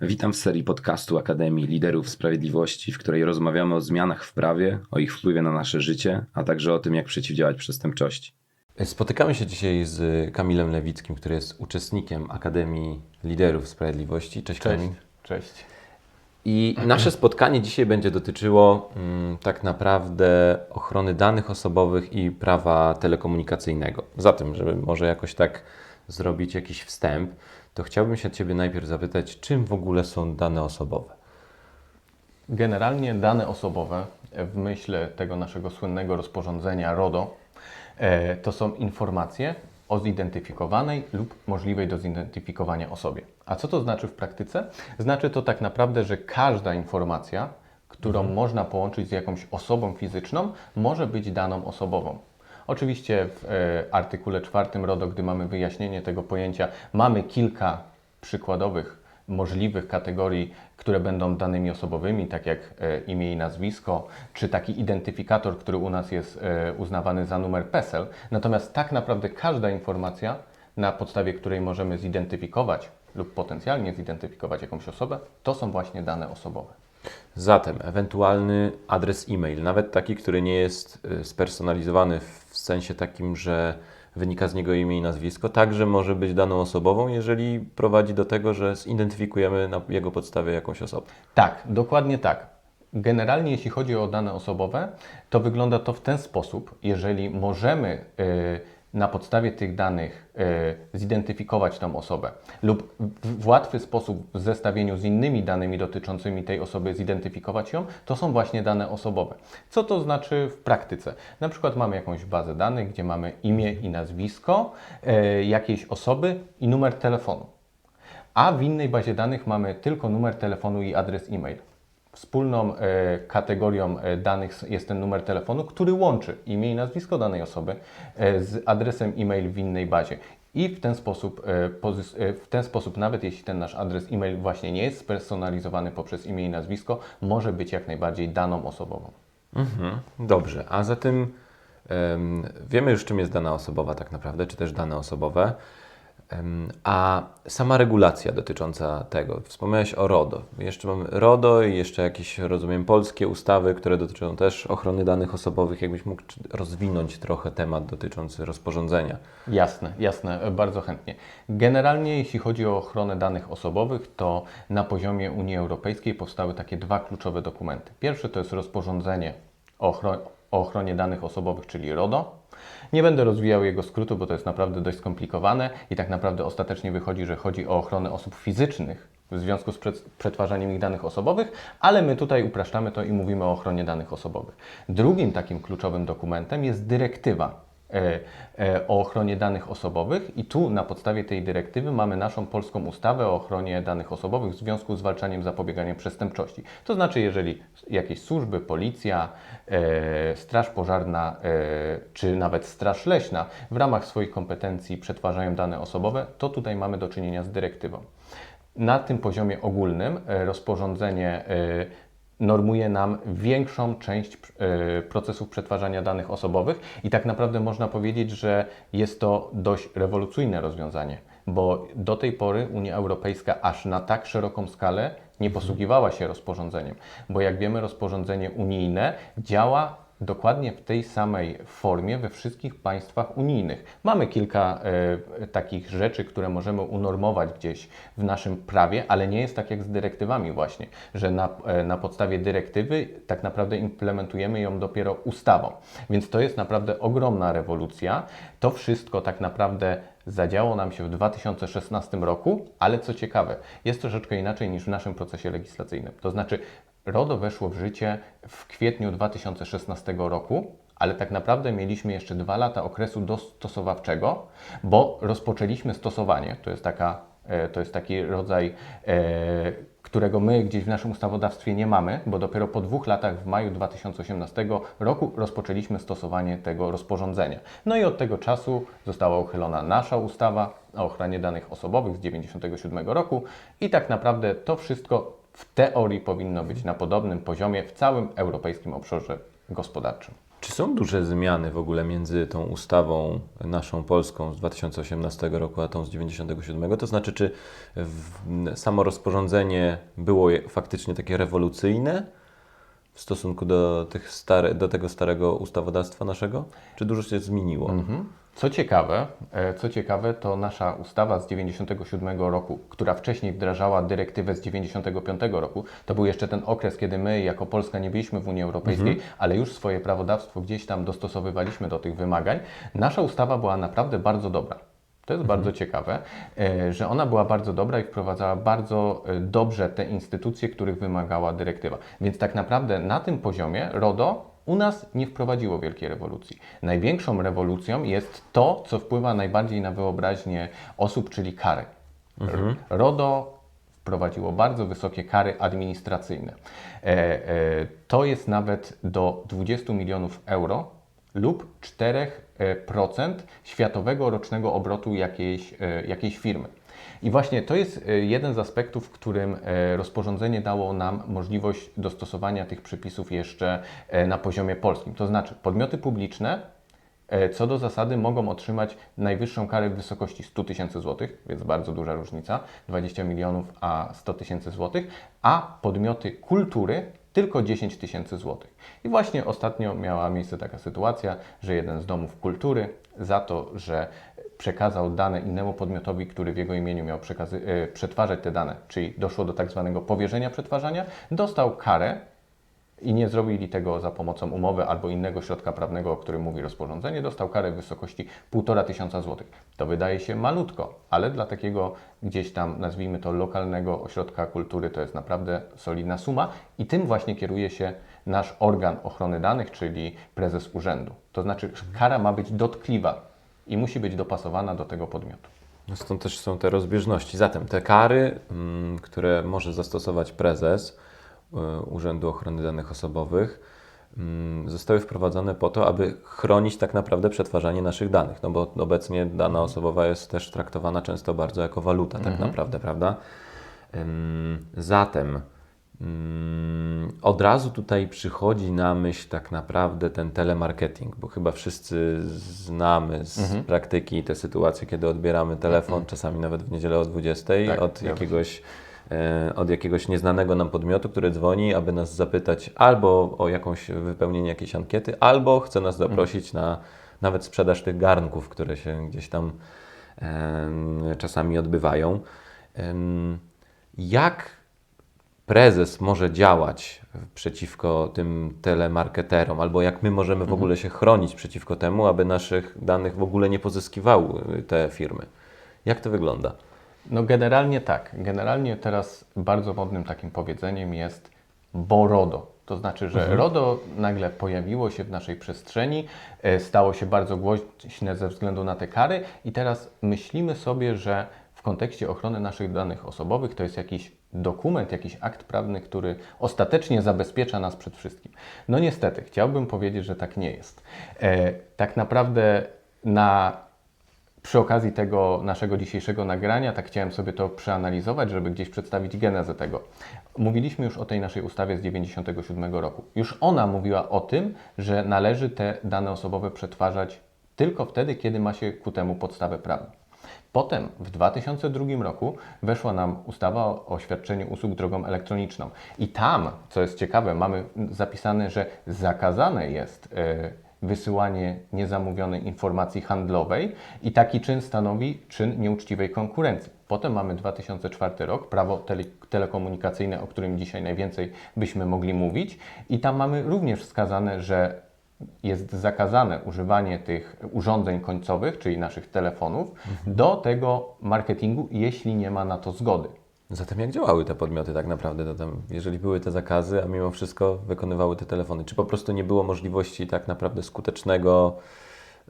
Witam w serii podcastu Akademii Liderów Sprawiedliwości, w której rozmawiamy o zmianach w prawie, o ich wpływie na nasze życie, a także o tym, jak przeciwdziałać przestępczości. Spotykamy się dzisiaj z Kamilem Lewickim, który jest uczestnikiem Akademii Liderów Sprawiedliwości. Cześć, Cześć. Kamil. Cześć. I nasze spotkanie dzisiaj będzie dotyczyło mm, tak naprawdę ochrony danych osobowych i prawa telekomunikacyjnego. Zatem, żeby może jakoś tak zrobić jakiś wstęp, to chciałbym się Ciebie najpierw zapytać, czym w ogóle są dane osobowe? Generalnie dane osobowe w myśl tego naszego słynnego rozporządzenia RODO e, to są informacje o zidentyfikowanej lub możliwej do zidentyfikowania osobie. A co to znaczy w praktyce? Znaczy to tak naprawdę, że każda informacja, którą można połączyć z jakąś osobą fizyczną, może być daną osobową. Oczywiście w e, artykule 4 RODO, gdy mamy wyjaśnienie tego pojęcia, mamy kilka przykładowych możliwych kategorii, które będą danymi osobowymi, tak jak e, imię i nazwisko, czy taki identyfikator, który u nas jest e, uznawany za numer PESEL. Natomiast tak naprawdę każda informacja, na podstawie której możemy zidentyfikować lub potencjalnie zidentyfikować jakąś osobę, to są właśnie dane osobowe. Zatem ewentualny adres e-mail, nawet taki, który nie jest y, spersonalizowany w sensie takim, że wynika z niego imię i nazwisko, także może być daną osobową, jeżeli prowadzi do tego, że zidentyfikujemy na jego podstawie jakąś osobę. Tak, dokładnie tak. Generalnie, jeśli chodzi o dane osobowe, to wygląda to w ten sposób, jeżeli możemy y, na podstawie tych danych y, zidentyfikować tą osobę lub w, łatwy sposób w zestawieniu z innymi danymi dotyczącymi tej osoby zidentyfikować ją, to są właśnie dane osobowe. Co to znaczy w praktyce? Na przykład mamy jakąś bazę danych, gdzie mamy imię i nazwisko y, jakiejś osoby i numer telefonu a w innej bazie danych mamy tylko numer telefonu i adres e-mail. Wspólną e, kategorią e, danych jest ten numer telefonu, który łączy imię i nazwisko danej osoby e, z adresem e-mail w innej bazie. I w ten, sposób, w ten sposób, nawet jeśli ten nasz adres e-mail właśnie nie jest spersonalizowany poprzez imię i nazwisko, może być jak najbardziej daną osobową. Mhm, dobrze, a zatem em, wiemy już, czym jest dana osobowa tak naprawdę, czy też dane osobowe. A sama regulacja dotycząca tego, wspomniałeś o RODO. Jeszcze mamy RODO i jeszcze jakieś, rozumiem, polskie ustawy, które dotyczą też ochrony danych osobowych. Jakbyś mógł rozwinąć trochę temat dotyczący rozporządzenia. Jasne, jasne, e, bardzo chętnie. Generalnie, jeśli chodzi o ochronę danych osobowych, to na poziomie Unii Europejskiej powstały takie dwa kluczowe dokumenty. Pierwszy to jest rozporządzenie o ochronie danych osobowych, czyli RODO. Nie będę rozwijał jego skrótu, bo to jest naprawdę dość skomplikowane i tak naprawdę ostatecznie wychodzi, że chodzi o ochronę osób fizycznych w związku z przet- przetwarzaniem ich danych osobowych, ale my tutaj upraszczamy to i mówimy o ochronie danych osobowych. Drugim takim kluczowym dokumentem jest dyrektywa o ochronie danych osobowych i tu na podstawie tej dyrektywy mamy naszą polską ustawę o ochronie danych osobowych w związku z zwalczaniem zapobieganiem przestępczości. To znaczy, jeżeli jakieś służby, policja, e, straż pożarna e, czy nawet straż leśna w ramach swoich kompetencji przetwarzają dane osobowe, to tutaj mamy do czynienia z dyrektywą. Na tym poziomie ogólnym e, rozporządzenie e, normuje nam większą część e, procesów przetwarzania danych osobowych i tak naprawdę można powiedzieć, że jest to dość rewolucyjne rozwiązanie, bo do tej pory Unia Europejska aż na tak szeroką skalę nie posługiwała się rozporządzeniem, bo jak wiemy rozporządzenie unijne działa dokładnie w tej samej formie we wszystkich państwach unijnych. Mamy kilka e, takich rzeczy, które możemy unormować gdzieś w naszym prawie, ale nie jest tak jak z dyrektywami właśnie, że na, e, na podstawie dyrektywy tak naprawdę implementujemy ją dopiero ustawą. Więc to jest naprawdę ogromna rewolucja. To wszystko tak naprawdę zadziało nam się w 2016 roku, ale co ciekawe, jest troszeczkę inaczej niż w naszym procesie legislacyjnym. To znaczy, RODO weszło w życie w kwietniu 2016 roku, ale tak naprawdę mieliśmy jeszcze dwa lata okresu dostosowawczego, bo rozpoczęliśmy stosowanie. To jest, taka, e, to jest taki rodzaj, e, którego my gdzieś w naszym ustawodawstwie nie mamy, bo dopiero po dwóch latach w maju 2018 roku rozpoczęliśmy stosowanie tego rozporządzenia. No i od tego czasu została uchylona nasza ustawa o ochronie danych osobowych z 1997 roku i tak naprawdę to wszystko w teorii powinno być na podobnym poziomie w całym europejskim obszarze gospodarczym. Czy są duże zmiany w ogóle między tą ustawą naszą polską z 2018 roku, a tą z 97? To znaczy, czy samo rozporządzenie było faktycznie takie rewolucyjne w stosunku do, tych do tego starego ustawodawstwa naszego? Czy dużo się zmieniło? Co ciekawe, e, co ciekawe, to nasza ustawa z 97 roku, która wcześniej wdrażała dyrektywę z 95 roku, to był jeszcze ten okres, kiedy my jako Polska nie byliśmy w Unii Europejskiej, ale już swoje prawodawstwo gdzieś tam dostosowywaliśmy do tych wymagań. Nasza ustawa była naprawdę bardzo dobra. To jest bardzo ciekawe, e, że ona była bardzo dobra i wprowadzała bardzo e, dobrze te instytucje, których wymagała dyrektywa. Więc tak naprawdę na tym poziomie RODO u nas nie wprowadziło wielkiej rewolucji. Największą rewolucją jest to, co wpływa najbardziej na wyobraźnię osób, czyli kary. R- RODO wprowadziło bardzo wysokie kary administracyjne. E, to jest nawet do 20 milionów euro lub 4% światowego rocznego obrotu jakiejś, e, jakiejś firmy. I właśnie to jest e, jeden z aspektów, w którym e, rozporządzenie dało nam możliwość dostosowania tych przepisów jeszcze na poziomie polskim. To znaczy, podmioty publiczne co do zasady mogą otrzymać najwyższą karę w wysokości 100 tysięcy złotych, więc bardzo duża różnica, 20 milionów a 100 tysięcy złotych, a podmioty kultury tylko 10 tysięcy złotych. I właśnie ostatnio miała miejsce taka sytuacja, że jeden z domów kultury za to, że przekazał dane innemu podmiotowi, który w jego imieniu miał e, przetwarzać te dane, czyli doszło do tak zwanego powierzenia przetwarzania, dostał karę i nie zrobili tego za pomocą umowy albo innego środka prawnego, o którym mówi rozporządzenie, dostał karę w wysokości 1,5 tysiąca złotych. To wydaje się malutko, ale dla takiego gdzieś tam, nazwijmy to, lokalnego ośrodka kultury to jest naprawdę solidna suma i tym właśnie kieruje się nasz organ ochrony danych, czyli prezes urzędu. To znaczy kara ma być dotkliwa i musi być dopasowana do tego podmiotu. No stąd też są te rozbieżności. Zatem te kary, mm, które może zastosować prezes Urzędu Ochrony Danych Osobowych, mm, zostały wprowadzone po to, aby chronić tak naprawdę przetwarzanie naszych danych. No bo obecnie dana osobowa jest też traktowana często bardzo jako waluta, tak naprawdę, prawda? Zatem mm, od razu tutaj przychodzi na myśl tak naprawdę ten telemarketing, bo chyba wszyscy znamy z praktyki te sytuacje, kiedy odbieramy telefon, czasami nawet w niedzielę o 20 Tak, od jakiegoś e, od jakiegoś nieznanego nam podmiotu, który dzwoni, aby nas zapytać albo o jakąś wypełnienie jakiejś ankiety, albo chce nas zaprosić na nawet sprzedaż tych garnków, które się gdzieś tam czasami odbywają. Jak prezes może działać przeciwko tym telemarketerom, albo jak my możemy w ogóle się chronić przeciwko temu, aby naszych danych w ogóle nie pozyskiwały te firmy? Jak to wygląda? No generalnie tak. Generalnie teraz bardzo modnym takim powiedzeniem jest bo RODO. To znaczy, że RODO nagle pojawiło się w naszej przestrzeni, e, stało się bardzo głośne ze względu na te kary i teraz myślimy sobie, że w kontekście ochrony naszych danych osobowych to jest jakiś dokument, jakiś akt prawny, który ostatecznie zabezpiecza nas przed wszystkim. No niestety, chciałbym powiedzieć, że tak nie jest. E, tak naprawdę na przy okazji tego naszego dzisiejszego nagrania, tak chciałem sobie to przeanalizować, żeby gdzieś przedstawić genezę tego. Mówiliśmy już o tej naszej ustawie z 97 roku. Już ona mówiła o tym, że należy te dane osobowe przetwarzać tylko wtedy, kiedy ma się ku temu podstawę prawną. Potem w 2002 roku weszła nam ustawa o, świadczeniu usług drogą elektroniczną. I tam, co jest ciekawe, mamy zapisane, że zakazane jest e, wysyłanie niezamówionej informacji handlowej i taki czyn stanowi czyn nieuczciwej konkurencji. Potem mamy 2004 rok, prawo tele, telekomunikacyjne, o którym dzisiaj najwięcej byśmy mogli mówić, i tam mamy również wskazane, że jest zakazane używanie tych urządzeń końcowych, czyli naszych telefonów, do tego marketingu, jeśli nie ma na to zgody. Zatem jak działały te podmioty tak naprawdę? Tam, jeżeli były te zakazy, a mimo wszystko wykonywały te telefony, czy po prostu nie było możliwości tak naprawdę skutecznego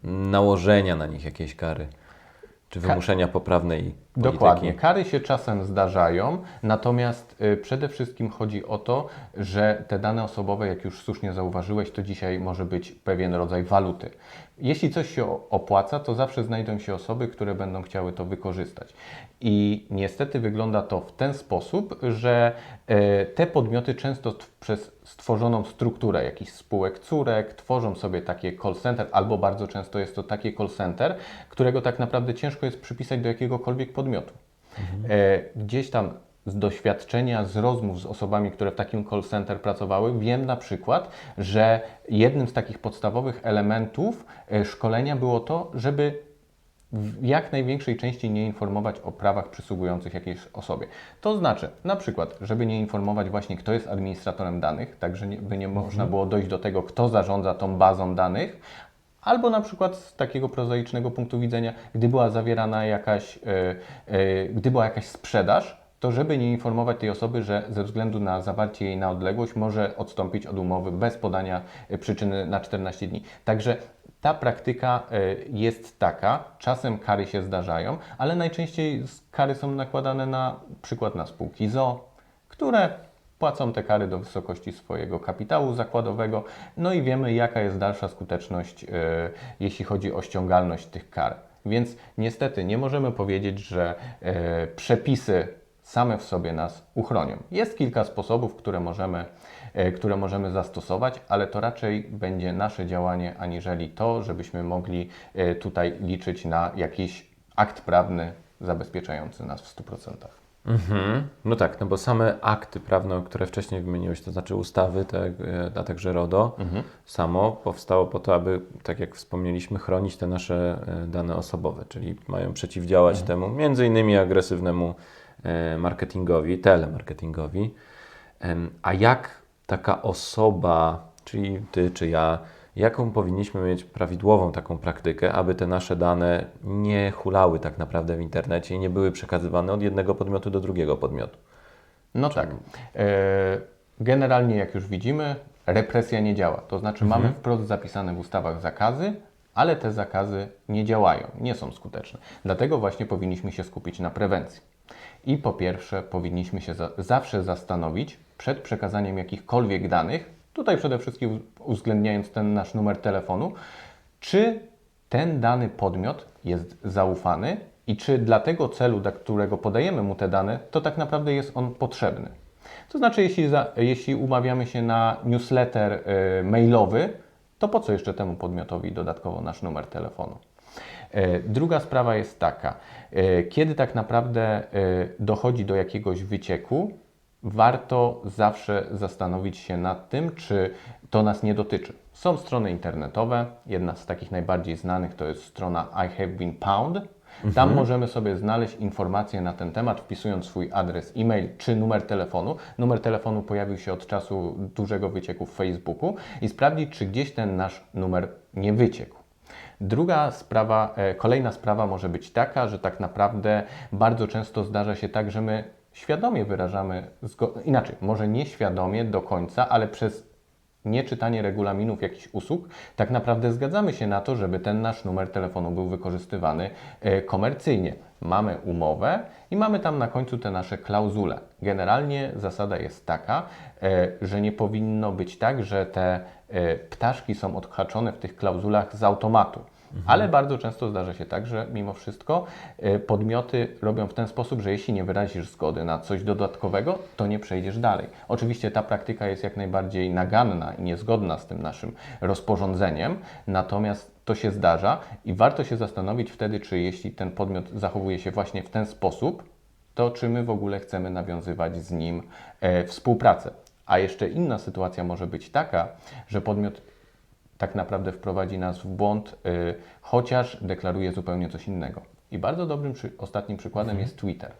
nałożenia na nich jakiejś kary, czy wymuszenia poprawnej Dokładnie. Kary się czasem zdarzają, natomiast y, przede wszystkim chodzi o to, że te dane osobowe, jak już słusznie zauważyłeś, to dzisiaj może być pewien rodzaj waluty. Jeśli coś się opłaca, to zawsze znajdą się osoby, które będą chciały to wykorzystać. I niestety wygląda to w ten sposób, że e, te podmioty często przez stworzoną strukturę jakichś spółek córek tworzą sobie takie call center, albo bardzo często jest to takie call center, którego tak naprawdę ciężko jest przypisać do jakiegokolwiek podmiotu. E, Gdzieś tam z doświadczenia, z rozmów z osobami, które w takim call center pracowały, wiem na przykład, że jednym z takich podstawowych elementów e, szkolenia było to, żeby w jak największej części nie informować o prawach przysługujących jakiejś osobie. To znaczy, na przykład, żeby nie informować właśnie, kto jest administratorem danych, tak, że nie, by nie można było dojść do tego, kto zarządza tą bazą danych, albo na przykład z takiego prozaicznego punktu widzenia, gdy była zawierana jakaś, e, e, gdy była jakaś sprzedaż, to żeby nie informować tej osoby, że ze względu na zawarcie jej na odległość może odstąpić od umowy bez podania e, przyczyny na 14 dni. Także ta praktyka jest taka, czasem kary się zdarzają, ale najczęściej kary są nakładane na przykład na spółki ZO, które płacą te kary do wysokości swojego kapitału zakładowego. No i wiemy, jaka jest dalsza skuteczność, e, jeśli chodzi o ściągalność tych kar. Więc niestety nie możemy powiedzieć, że e, przepisy same w sobie nas uchronią. Jest kilka sposobów, które możemy, e, które możemy zastosować, ale to raczej będzie nasze działanie, aniżeli to, żebyśmy mogli tutaj liczyć na jakiś akt prawny zabezpieczający nas w 100%. Mhm. No tak, no bo same akty prawne, które wcześniej wymieniłeś, to znaczy ustawy, tak, e, a także RODO, samo powstało po to, aby, tak jak wspomnieliśmy, chronić te nasze e, dane osobowe, czyli mają przeciwdziałać temu, między innymi agresywnego e, marketingowi, telemarketingowi. Em, A jak taka osoba, czyli ty czy ja, jaką powinniśmy mieć prawidłową taką praktykę, aby te nasze dane nie hulały tak naprawdę w internecie i nie były przekazywane od jednego podmiotu do drugiego podmiotu? No tak. E, Generalnie, jak już widzimy, represja nie działa. To znaczy, mamy wprost zapisane w ustawach zakazy, ale te zakazy nie działają, nie są skuteczne. Dlatego właśnie powinniśmy się skupić na prewencji. I po pierwsze, powinniśmy się za zawsze zastanowić przed przekazaniem jakichkolwiek danych, tutaj przede wszystkim uwzględniając ten nasz numer telefonu, czy ten dany podmiot jest zaufany i czy dla tego celu, dla którego podajemy mu te dane, to tak naprawdę jest on potrzebny. To znaczy, jeśli, za, jeśli umawiamy się na newsletter y, mailowy, to po co jeszcze temu podmiotowi dodatkowo nasz numer telefonu? E, Druga sprawa jest taka, e, kiedy tak naprawdę dochodzi do jakiegoś wycieku, warto zawsze zastanowić się nad tym, czy to nas nie dotyczy. Są strony internetowe, jedna z takich najbardziej znanych to jest strona I have been pound. Tam możemy sobie znaleźć informacje na ten temat, wpisując swój adres e-mail czy numer telefonu. Numer telefonu pojawił się od czasu dużego wycieku w Facebooku i sprawdzić, czy gdzieś ten nasz numer nie wyciekł. Druga sprawa, e, kolejna sprawa może być taka, że tak naprawdę bardzo często zdarza się tak, że my świadomie wyrażamy, inaczej, może nieświadomie do końca, ale przez nieczytanie regulaminów jakichś usług, tak naprawdę zgadzamy się na to, żeby ten nasz numer telefonu był wykorzystywany e, komercyjnie. Mamy umowę i mamy tam na końcu te nasze klauzule. Generalnie zasada jest taka, e, że nie powinno być tak, że te e, ptaszki są odhaczone w tych klauzulach z automatu. Ale bardzo często zdarza się tak, że mimo wszystko e, podmioty robią w ten sposób, że jeśli nie wyrazisz zgody na coś dodatkowego, to nie przejdziesz dalej. Oczywiście ta praktyka jest jak najbardziej naganna i niezgodna z tym naszym rozporządzeniem, natomiast to się zdarza i warto się zastanowić wtedy, czy jeśli ten podmiot zachowuje się właśnie w ten sposób, to czy my w ogóle chcemy nawiązywać z nim e, współpracę. A jeszcze inna sytuacja może być taka, że podmiot tak naprawdę wprowadzi nas w błąd, y, chociaż deklaruje zupełnie coś innego. I bardzo dobrym przy, ostatnim przykładem jest Twitter.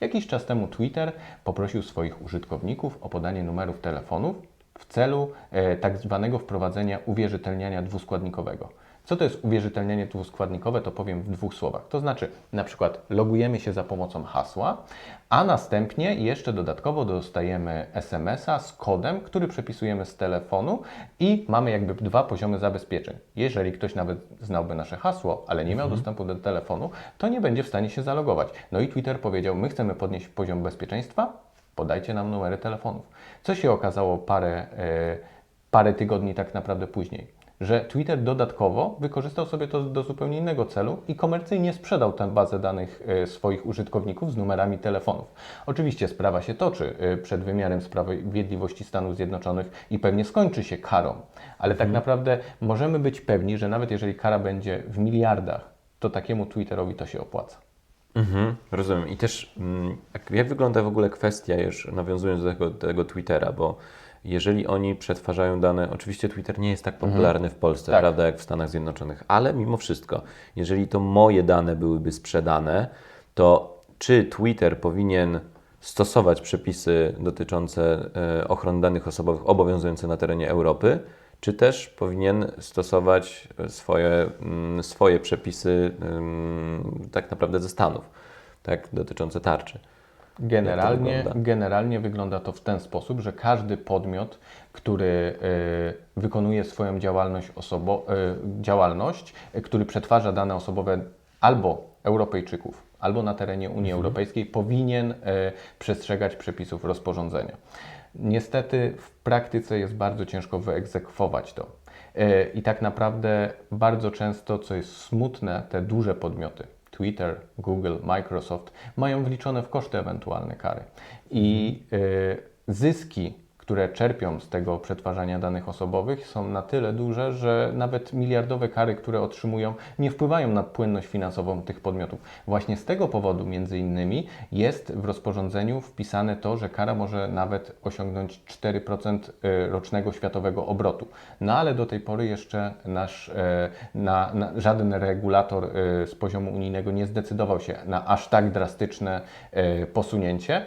Jakiś czas temu Twitter poprosił swoich użytkowników o podanie numerów telefonów w celu e, tak zwanego wprowadzenia uwierzytelniania dwuskładnikowego. Co to jest uwierzytelnienie dwuskładnikowe, to powiem w dwóch słowach. To znaczy, na przykład logujemy się za pomocą hasła, a następnie jeszcze dodatkowo dostajemy SMS-a z kodem, który przepisujemy z telefonu i mamy jakby dwa poziomy zabezpieczeń. Jeżeli ktoś nawet znałby nasze hasło, ale nie miał dostępu do telefonu, to nie będzie w stanie się zalogować. No i Twitter powiedział, my chcemy podnieść poziom bezpieczeństwa, podajcie nam numery telefonów. Co się okazało parę, e, parę tygodni tak naprawdę później? Że Twitter dodatkowo wykorzystał sobie to do zupełnie innego celu i komercyjnie sprzedał tę bazę danych e, swoich użytkowników z numerami telefonów. Oczywiście sprawa się toczy e, przed wymiarem sprawiedliwości Stanów Zjednoczonych i pewnie skończy się karą, ale tak naprawdę możemy być pewni, że nawet jeżeli kara będzie w miliardach, to takiemu Twitterowi to się opłaca. Mhm, rozumiem. I też mm, jak, wygląda w ogóle kwestia, już nawiązując do tego, tego Twittera, bo jeżeli oni przetwarzają dane, oczywiście Twitter nie jest tak popularny w Polsce, Tak. prawda, jak w Stanach Zjednoczonych, ale mimo wszystko, jeżeli to moje dane byłyby sprzedane, to czy Twitter powinien stosować przepisy dotyczące e, ochrony danych osobowych obowiązujące na terenie Europy, czy też powinien stosować swoje, mm, swoje przepisy ym, tak naprawdę ze Stanów, tak, dotyczące tarczy. Generalnie, wygląda? generalnie wygląda to w ten sposób, że każdy podmiot, który y, wykonuje swoją działalność, osobo, y, działalność y, który przetwarza dane osobowe albo Europejczyków, albo na terenie Unii Europejskiej, powinien y, przestrzegać przepisów rozporządzenia. Niestety w praktyce jest bardzo ciężko wyegzekwować to. Y, I tak naprawdę bardzo często, co jest smutne, te duże podmioty, Twitter, Google, Microsoft mają wliczone w koszty ewentualne kary. I y, zyski, które czerpią z tego przetwarzania danych osobowych, są na tyle duże, że nawet miliardowe kary, które otrzymują, nie wpływają na płynność finansową tych podmiotów. Właśnie z tego powodu, między innymi, jest w rozporządzeniu wpisane to, że kara może nawet osiągnąć 4% y, rocznego światowego obrotu. No ale do tej pory jeszcze nasz, e, na, na, żaden regulator e, z poziomu unijnego nie zdecydował się na aż tak drastyczne e, posunięcie.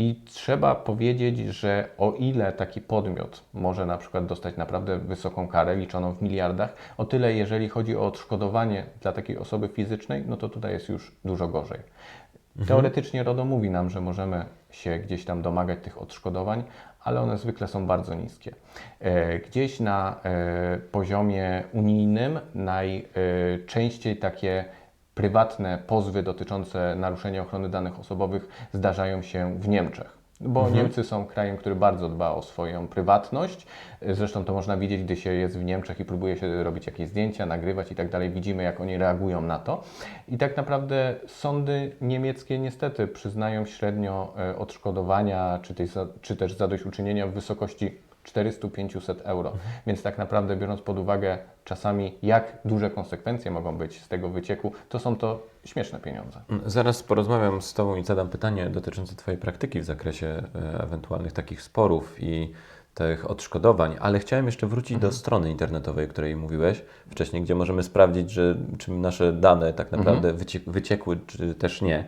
I trzeba powiedzieć, że o ile taki podmiot może na przykład dostać naprawdę wysoką karę liczoną w miliardach, o tyle jeżeli chodzi o odszkodowanie dla takiej osoby fizycznej, no to tutaj jest już dużo gorzej. Teoretycznie RODO mówi nam, że możemy się gdzieś tam domagać tych odszkodowań, ale one zwykle są bardzo niskie. E, Gdzieś na e, poziomie unijnym najczęściej takie prywatne pozwy dotyczące naruszenia ochrony danych osobowych zdarzają się w Niemczech. Bo Niemcy są krajem, który bardzo dba o swoją prywatność. Zresztą to można widzieć, gdy się jest w Niemczech i próbuje się robić jakieś zdjęcia, nagrywać i tak dalej. Widzimy, jak oni reagują na to. I tak naprawdę sądy niemieckie niestety przyznają średnio e, odszkodowania czy też, czy też zadośćuczynienia w wysokości 400-500 euro. Więc tak naprawdę biorąc pod uwagę czasami jak duże konsekwencje mogą być z tego wycieku, to są to śmieszne pieniądze. Zaraz porozmawiam z Tobą i zadam pytanie dotyczące Twojej praktyki w zakresie e, ewentualnych takich sporów i tych odszkodowań, ale chciałem jeszcze wrócić do strony internetowej, o której mówiłeś wcześniej, gdzie możemy sprawdzić, że, czy nasze dane tak naprawdę wycie, wyciekły, czy też nie.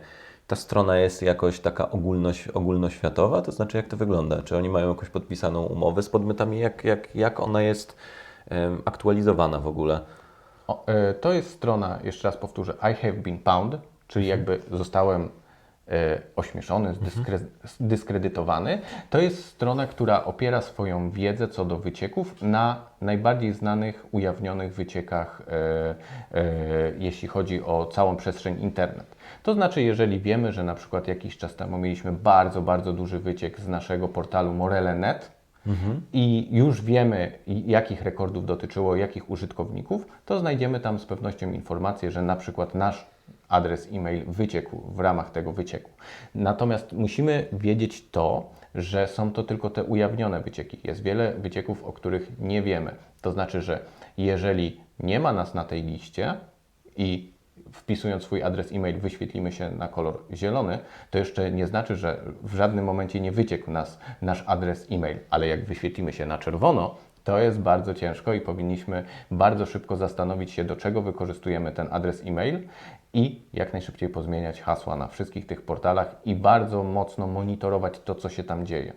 Ta strona jest jakoś taka ogólnoś, ogólnoświatowa, to znaczy jak to wygląda? Czy oni mają jakąś podpisaną umowę z podmiotami? Jak, jak, jak ona jest em, aktualizowana w ogóle? O, e, to jest strona, jeszcze raz powtórzę, I have been pound, czyli jakby zostałem ośmieszony, zdyskre, zdyskredytowany. To jest strona, która opiera swoją wiedzę co do wycieków na najbardziej znanych, ujawnionych wyciekach, e, e, jeśli chodzi o całą przestrzeń internet. To znaczy, jeżeli wiemy, że na przykład jakiś czas temu mieliśmy bardzo, bardzo duży wyciek z naszego portalu Morele.net, i już wiemy, jakich rekordów dotyczyło jakich użytkowników, to znajdziemy tam z pewnością informację, że na przykład nasz adres e-mail wyciekł w ramach tego wycieku. Natomiast musimy wiedzieć to, że są to tylko te ujawnione wycieki. Jest wiele wycieków, o których nie wiemy. To znaczy, że jeżeli nie ma nas na tej liście i wpisując swój adres e-mail wyświetlimy się na kolor zielony, to jeszcze nie znaczy, że w żadnym momencie nie wyciekł nas nasz adres e-mail, ale jak wyświetlimy się na czerwono, to jest bardzo ciężko i powinniśmy bardzo szybko zastanowić się, do czego wykorzystujemy ten adres e-mail i jak najszybciej pozmieniać hasła na wszystkich tych portalach i bardzo mocno monitorować to, co się tam dzieje.